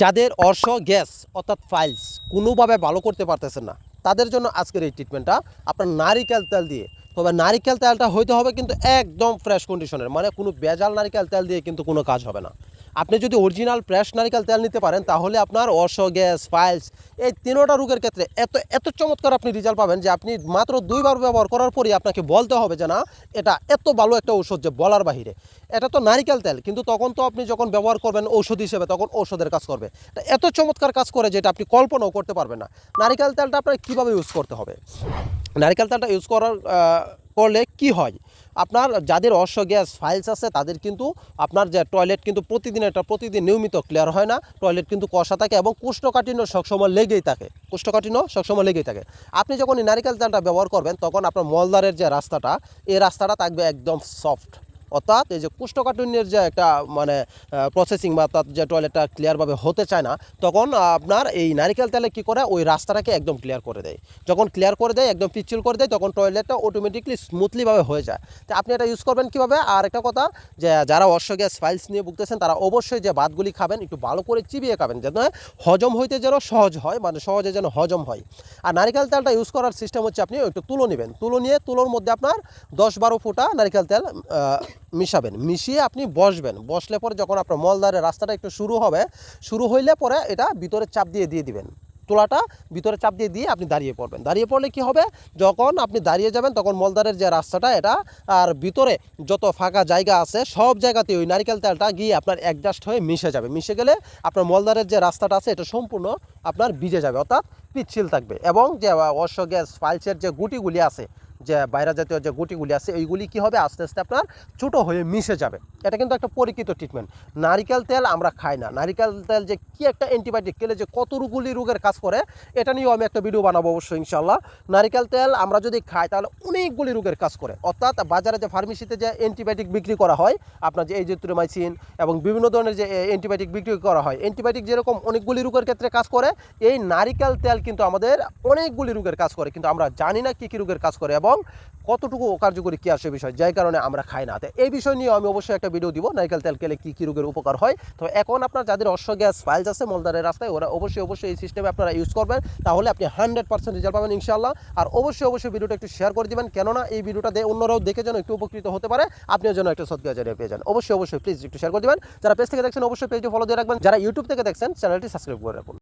যাদের অর্শ গ্যাস অর্থাৎ ফাইলস কোনোভাবে ভালো করতে পারতেছে না, তাদের জন্য আজকের এই ট্রিটমেন্টটা আপনার নারিকেল তেল দিয়ে। তবে নারিকেল তেলটা হইতে হবে কিন্তু একদম ফ্রেশ কন্ডিশনের মানে কোনো বেজাল নারিকেল তেল দিয়ে কিন্তু কোনো কাজ হবে না। আপনি যদি অরিজিনাল ফ্রেশ নারিকেল তেল নিতে পারেন, তাহলে আপনার অর্শ গ্যাস ফাইলস এই তিনোটা রোগের ক্ষেত্রে এত এত চমৎকার আপনি রেজাল্ট পাবেন যে আপনি মাত্র দুইবার ব্যবহার করার পরই আপনাকে বলতে হবে যে না, এটা এত ভালো একটা ঔষধ যে বলার বাহিরে। এটা তো নারিকেল তেল, কিন্তু তখন তো আপনি যখন ব্যবহার করবেন ঔষধ হিসেবে, তখন ঔষধের কাজ করবে। এত চমৎকার কাজ করে যেটা আপনি কল্পনাও করতে পারবেন না। নারিকেল তেলটা আপনার কীভাবে ইউজ করতে হবে? নারিকেল তেলটা ইউজ করার করলে কি হয়? আপনার যাদের অশ্ব গ্যাস ফাইলস আছে, তাদের কিন্তু আপনার যে টয়লেট কিন্তু প্রতিদিন এটা প্রতিদিন নিয়মিত ক্লিয়ার হয় না। টয়লেট কিন্তু কষা থাকে এবং কোষ্ঠকাঠিন্য সবসময় লেগেই থাকে। কোষ্ঠকাঠিন্য সবসময় লেগেই থাকে। আপনি যখন এই নারিকেল তেলটা ব্যবহার করবেন, তখন আপনার মলদারের যে রাস্তাটা, এই রাস্তাটা থাকবে একদম সফট অর্থাৎ এই যে কোষ্ঠকাঠিন্যের যে একটা মানে প্রসেসিং বা তার যে টয়লেটটা ক্লিয়ারভাবে হতে চায় না, তখন আপনার এই নারিকেল তেলে কী করে? ওই রাস্তাটাকে একদম ক্লিয়ার করে দেয়। যখন ক্লিয়ার করে দেয়, একদম পিচ্ছিল করে দেয়, তখন টয়লেটটা অটোমেটিকলি স্মুথলিভাবে হয়ে যায়। তো আপনি এটা ইউজ করবেন কীভাবে? আর একটা কথা, যে যারা অশ্ব গ্যাস ফাইলস নিয়ে ভুগতেছেন, তারা অবশ্যই যে ভাতগুলি খাবেন, একটু ভালো করে চিবিয়ে খাবেন, যেন হজম হইতে যেন সহজ হয় মানে সহজে যেন হজম হয়। আর নারিকেল তেলটা ইউজ করার সিস্টেম হচ্ছে আপনি একটু তুলো নেবেন। তুলো নিয়ে, তুলোর মধ্যে আপনার দশ বারো ফুটা নারিকেল তেল মিশাবেন, মিশিয়ে আপনি বসবেন। বসলে পরে যখন আপনার মলদারের রাস্তাটা একটু শুরু হবে, শুরু হইলে পরে এটা ভিতরে চাপ দিয়ে দিয়ে দিবেন। তোলাটা ভিতরে চাপ দিয়ে দিয়ে আপনি দাঁড়িয়ে পড়বেন। দাঁড়িয়ে পড়লে কি হবে? যখন আপনি দাঁড়িয়ে যাবেন, তখন মলদারের যে রাস্তাটা, এটা আর ভিতরে যত ফাঁকা জায়গা আছে, সব জায়গাতে ওই নারিকেল তেলটা গিয়ে আপনার অ্যাডজাস্ট হয়ে মিশে যাবে। মিশে গেলে আপনার মলদারের যে রাস্তাটা আছে, এটা সম্পূর্ণ আপনার ভিজে যাবে, অর্থাৎ পিচ্ছিল থাকবে। এবং যে অশ্ব গ্যাস ফাইলসের যে গুটিগুলি আছে যে বাইরা জাতীয় যে গুটিগুলি আছে, এইগুলি কি হবে? আস্তে আস্তে আপনার ছোটো হয়ে মিশে যাবে। এটা কিন্তু একটা পরীক্ষিত ট্রিটমেন্ট নারিকেল তেল আমরা খাই না। নারিকেল তেল যে কি একটা অ্যান্টিবায়োটিক খেলে যে কতগুলি রোগের কাজ করে, এটা নিয়েও আমি একটা ভিডিও বানাবো অবশ্যই ইনশাল্লাহ নারিকেল তেল আমরা যদি খাই, তাহলে অনেকগুলি রোগের কাজ করে। অর্থাৎ বাজারে যে ফার্মেসিতে যে অ্যান্টিবায়োটিক বিক্রি করা হয়, আপনার যে এইজিত্রোমাইসিন এবং বিভিন্ন ধরনের যে অ্যান্টিবায়োটিক বিক্রি করা হয় অ্যান্টিবায়োটিক যেরকম অনেকগুলি রোগের ক্ষেত্রে কাজ করে, এই নারিকেল তেল কিন্তু আমাদের অনেকগুলি রোগের কাজ করে। কিন্তু আমরা জানি না কী কী রোগের কাজ করে এবং কতটুকু কার্যকরী কী আসে বিষয় যার কারণে আমরা খাই না। এই বিষয় নিয়ে আমি অবশ্যই একটা ভিডিও দিব, নারকেল তেল খেলে কী কী রোগের উপকার হয়। তো এখন আপনার যাদের অশ্ব গ্যাস ফাইলস আছে মলদারের রাস্তায়, ওরা অবশ্যই অবশ্যই এই সিস্টেমে আপনারা ইউজ করবেন। তাহলে আপনি হান্ড্রেড পার্সেন্ট রেজাল্ট পাবেন ইনশাল্লাহ আর অবশ্যই অবশ্যই ভিডিওটা একটু শেয়ার করে দিবেন। কেননা এই ভিডিওটা দিয়ে অন্যরাও দেখে যেন একটু উপকৃত হতে পারে। আপনিও যেন একটা সৎকার জারিয়ে পেয়ে যান। অবশ্যই অবশ্যই প্লিজ একটু শেয়ার করে দিবেন। যারা পেজ থেকে দেখছেন, অবশ্যই পেজটি ফলো দিয়ে রাখবেন। যারা ইউটিউব থেকে দেখছেন চ্যানেলটি সাবস্ক্রাইব করে রাখুন।